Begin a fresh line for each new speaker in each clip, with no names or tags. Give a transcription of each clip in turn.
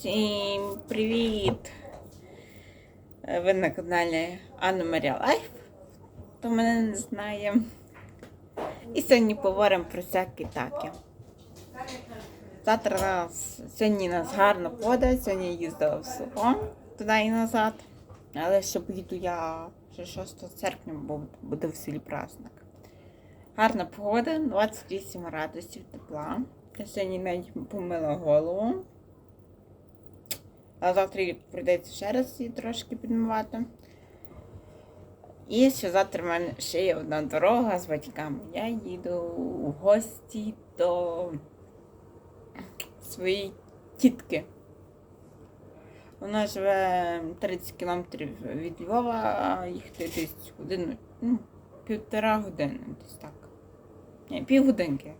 Всім привіт! Е, Ви на каналі Анна Марія Лайф, хто мене не знає. І сьогодні поговоримо про всякі такі. Завтра нас, сьогодні нас гарна погода, сьогодні я їздила в село туди і назад. Але ще поїду я ще 6 серпня, бо буде в селі праздник. Гарна погода, 28 градусів тепла. Я сьогодні навіть помила голову. А завтра прийдеться ще раз її трошки підмивати. І ще завтра в мене ще є одна дорога з батьками. Я їду в гості до своєї тітки. Вона живе 30 кілометрів від Львова, а їхати десь годину, ну, півтора години, десь так. Ні, півгодинки.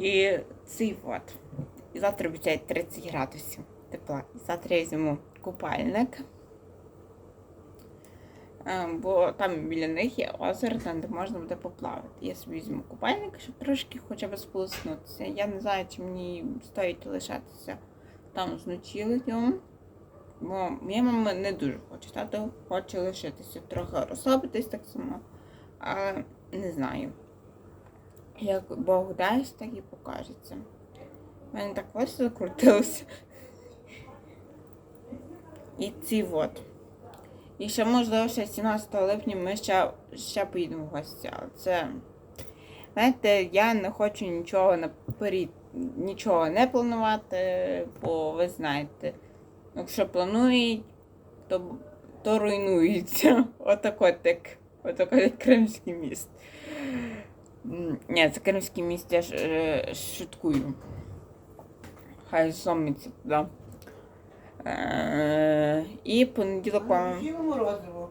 І цей от. І завтра обіцяють 30 градусів тепла. І завтра я візьму купальник. Е, Бо там біля них є озеро, там де можна буде поплавати. Я собі візьму купальник, щоб трошки хоча б сполоснутися. Я не знаю, чи мені стоїть лишатися там з ночівлею. Бо моя мама не дуже хоче. Тато хоче лишитися, трохи розслабитись так само. Але не знаю. Як Бог дасть, так і покажеться. У мене так ось закрутилося. І ці от. І ще, можливо, ще 17 липня ми ще, ще поїдемо в гості. Але це. Знаєте, я не хочу нічого наперед, нічого не планувати, бо ви знаєте, якщо планують, то, то руйнується. Отак от як, отак як Кримський міст. Ні, це Кримський міст, я ж е, шуткую. Хай зомиться туди. Е, і понеділок вам.
Їм морозиво.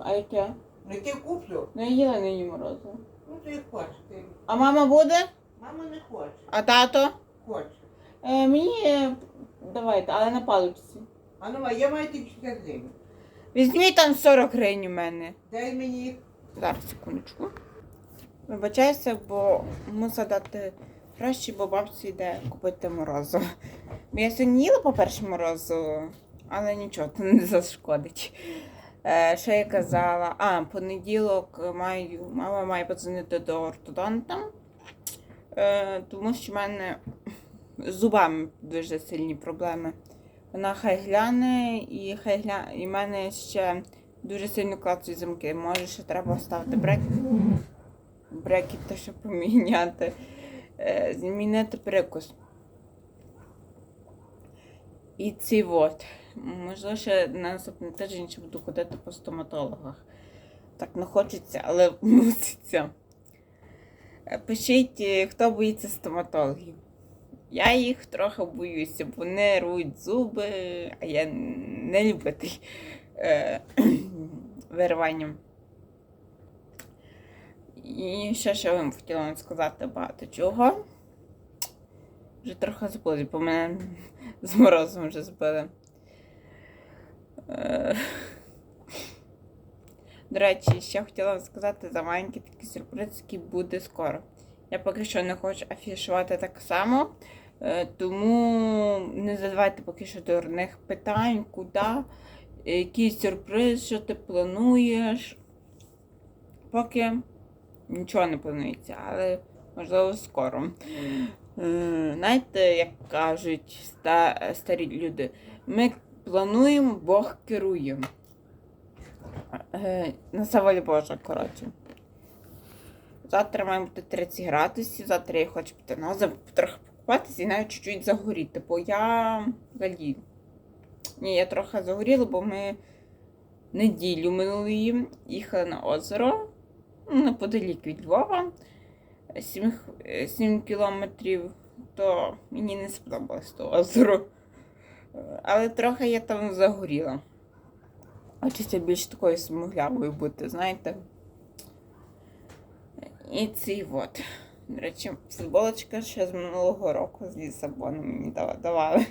А яке?
Ну яке куплю?
Ну, я їла нині морозиво.
Ну ти як хочеш. Ти...
А мама буде?
Мама не хоче.
А тато?
Хоче.
Е, мені е, давайте, але на паличці.
А ну, а я маю ті 50 гривень.
Візьміть там 40 гривень у мене.
Дай мені їх.
Зараз, секундочку. Вибачайся, бо мушу дати гроші, бо бабці йде купити морозиво. Бо я сьогодні їла по перше морозиво, але нічого, то не зашкодить. Е, що я казала? А, понеділок маю, мама має подзвонити до ортодонта, е, тому що в мене з зубами дуже сильні проблеми. Вона хай гляне і хай гляне, і в мене ще дуже сильно клацають замки. Може, ще треба ставити брекет. Брекети, щоб поміняти. Е, Змінити прикус. І ці от. Можливо, ще на наступний тиждень ще буду ходити по стоматологах. Так не хочеться, але муситься. Е, Пишіть, е, хто боїться стоматологів. Я їх трохи боюся, бо вони рвуть зуби, а я не любитель е, вириванням. І ще що вам хотіла вам сказати багато чого. Вже трохи забули, бо мене з морозом вже збили. Е, До речі, ще хотіла вам сказати за маленький такий сюрприз, який буде скоро. Я поки що не хочу афішувати так само, е, тому не задавайте поки що дурних питань, куди, який сюрприз, що ти плануєш. Поки нічого не планується, але можливо скоро. Е, Знаєте, як кажуть старі люди, ми плануємо, Бог керує. Е, На це воля Божа, коротше. Завтра має бути 30 градусів, завтра я хочу піти на трохи покупатися і навіть чуть-чуть загоріти, бо я взагалі. Ні, я трохи загоріла, бо ми неділю минулої їхали на озеро неподалік від Львова. 7, 7 кілометрів, то мені не сподобалось то озеро. Е, Але трохи я там загоріла. Хочеться більш такою смуглявою бути, знаєте. І цей от. До речі, футболочка ще з минулого року з Лісабону мені дава- давали.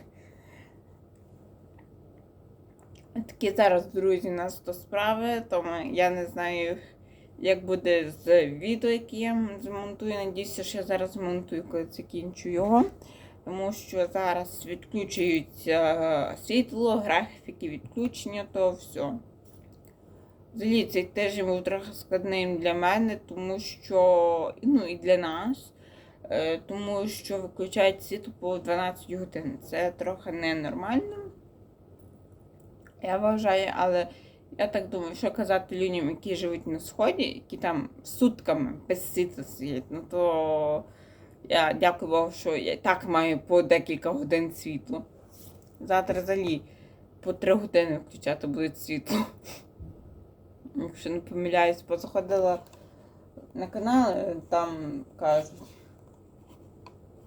Такі зараз, друзі, у нас то справи, тому я не знаю, як буде з відео, яке я змонтую. Надіюся, що я зараз змонтую, коли закінчу його. тому що зараз відключується світло, графіки відключення, то все. Взагалі цей тиждень був трохи складним для мене, тому що ну і для нас, е, тому що виключають світло по 12 годин. Це трохи ненормально. Я вважаю, але я так думаю, що казати людям, які живуть на сході, які там сутками без світла сидять, ну то я дякую Богу, що я так маю по декілька годин світло. Завтра взагалі по три години включати буде світло. Якщо не помиляюсь, бо заходила на канал, там кажуть.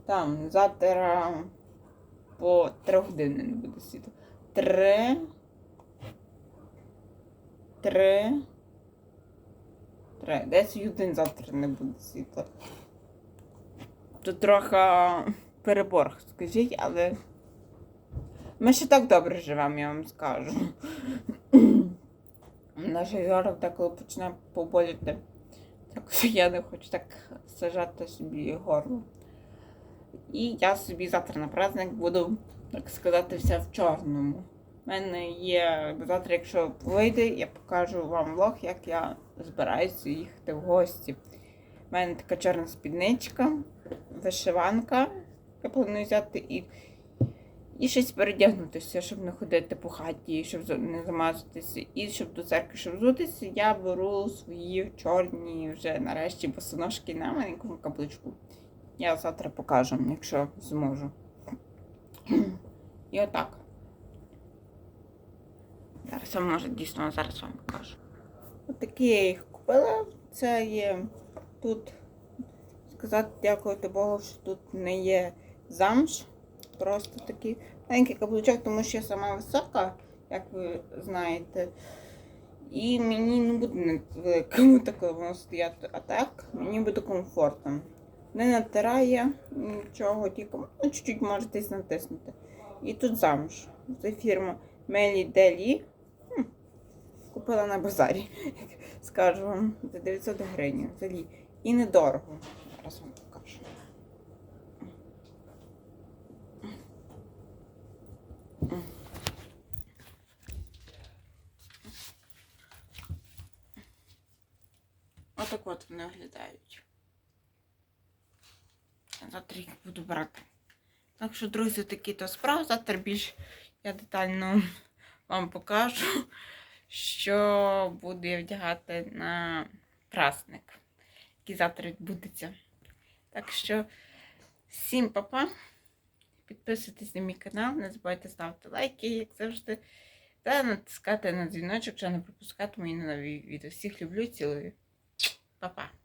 Там завтра по три години не буде світла. Три. Три. Три. Десять годин завтра не буде світла. Тут трохи перебор, скажіть, але ми ще так добре живемо, я вам скажу. Наша зараз так коли почне поболіти. Так що я не хочу так сажати собі горло. І я собі завтра на праздник буду, так сказати, вся в чорному. У мене є завтра, якщо вийде, я покажу вам влог, як я збираюся їхати в гості. У мене така чорна спідничка, вишиванка. Я планую взяти і, і щось передягнутися, щоб не ходити по хаті, щоб не замазатися. І щоб до церкви щоб взутися, я беру свої чорні вже нарешті босоножки на маленькому каблучку. Я завтра покажу, якщо зможу. І отак. Зараз вам може дійсно зараз вам покажу. Отакі я їх купила. Це є тут сказати дякувати Богу, що тут не є замш. Просто такий маленький каблучок, тому що я сама висока, як ви знаєте. І мені не буде великому такому воно стояти, а так мені буде комфортно. Не натирає нічого, тільки ну, чуть-чуть можете натиснути. І тут замш. Це фірма Мелі Делі. Купила на базарі, як скажу вам, за 900 гривень взагалі. І недорого. Зараз вам покажу. Отак от вони виглядають. Завтра їх буду брати. Так що, друзі, такі то справи. Завтра більш я детально вам покажу, що буду я вдягати на праздник, який завтра відбудеться. Так що, всім папа. Підписуйтесь на мій канал, не забувайте ставити лайки, як завжди. Та натискати на дзвіночок, щоб не пропускати мої нові відео. Всіх люблю, цілую. Па-па.